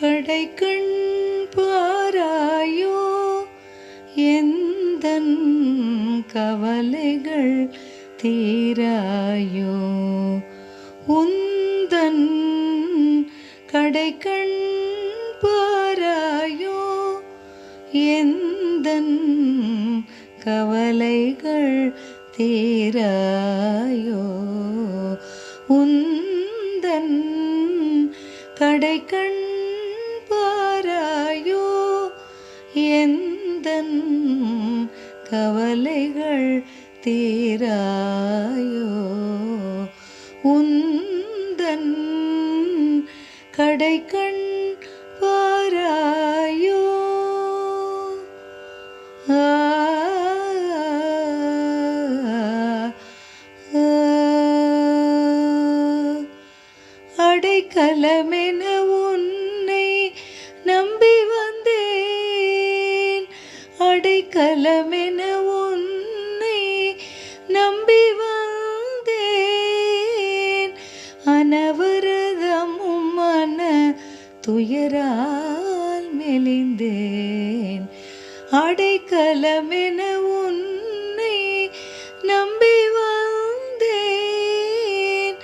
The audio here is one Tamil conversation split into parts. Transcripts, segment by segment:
கடை கண் பாராயோ? எந்த கவலைகள் தீராயோ? உந்தன் கடை கண் பாராயோ? எந்த கவலைகள் தீராயோ? உந்தன் கடை கண் கவலைகள் தீராயோ? உந்தன் கடைக்கண் பாராயோ? அடைக்கலமெனவோ அடைக்கலமென உன்னை நம்பி வந்தேன். அனவரதமும் மன துயரால் மெலிந்தேன். அடைக்கலமென உன்னை நம்பி வந்தேன்.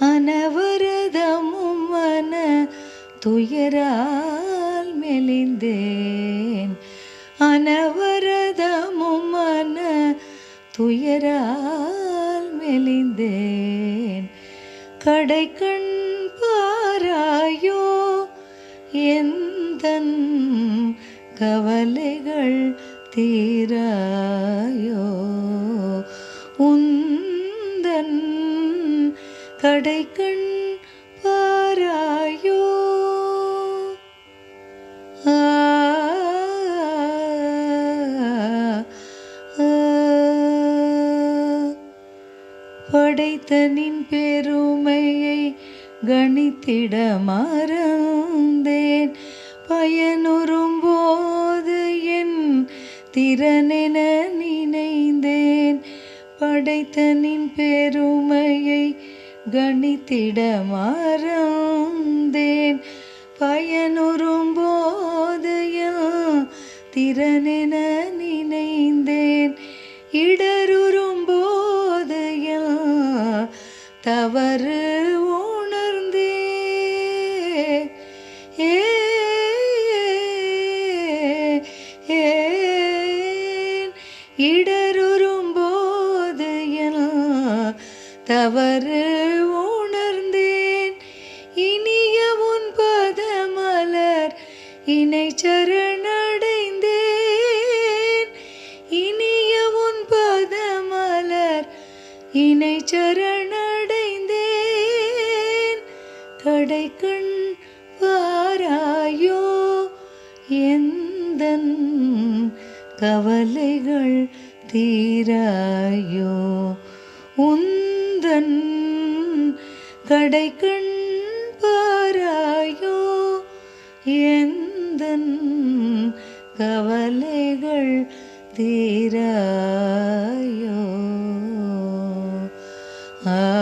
அனவரதமும் மன துயரால் மெலிந்தேன். அனவரதமுமன துயரால் மெலிந்தேன். கடைக்கண் பாராயோ எந்த கவலைகள் தீராயோ? உந்தன் கடைக்கண் படைத்தனின் பெருமையை கணித்திட மறந்தேன். பயனுறும் போது என் திறனென நினைந்தேன். படைத்தனின் பெருமையை கணித்திட மறந்தேன். பயனுறும் போது என் திறனென தவறு உணர்ந்தே. ஏ ஏன் இடருறும் போது என் தவறு கடை கண் வாராயோ எந்த கவலைகள் தீராயோ? உந்தன் கடை கண் பாராயோ எந்த கவலைகள் தீராயோ? ஆ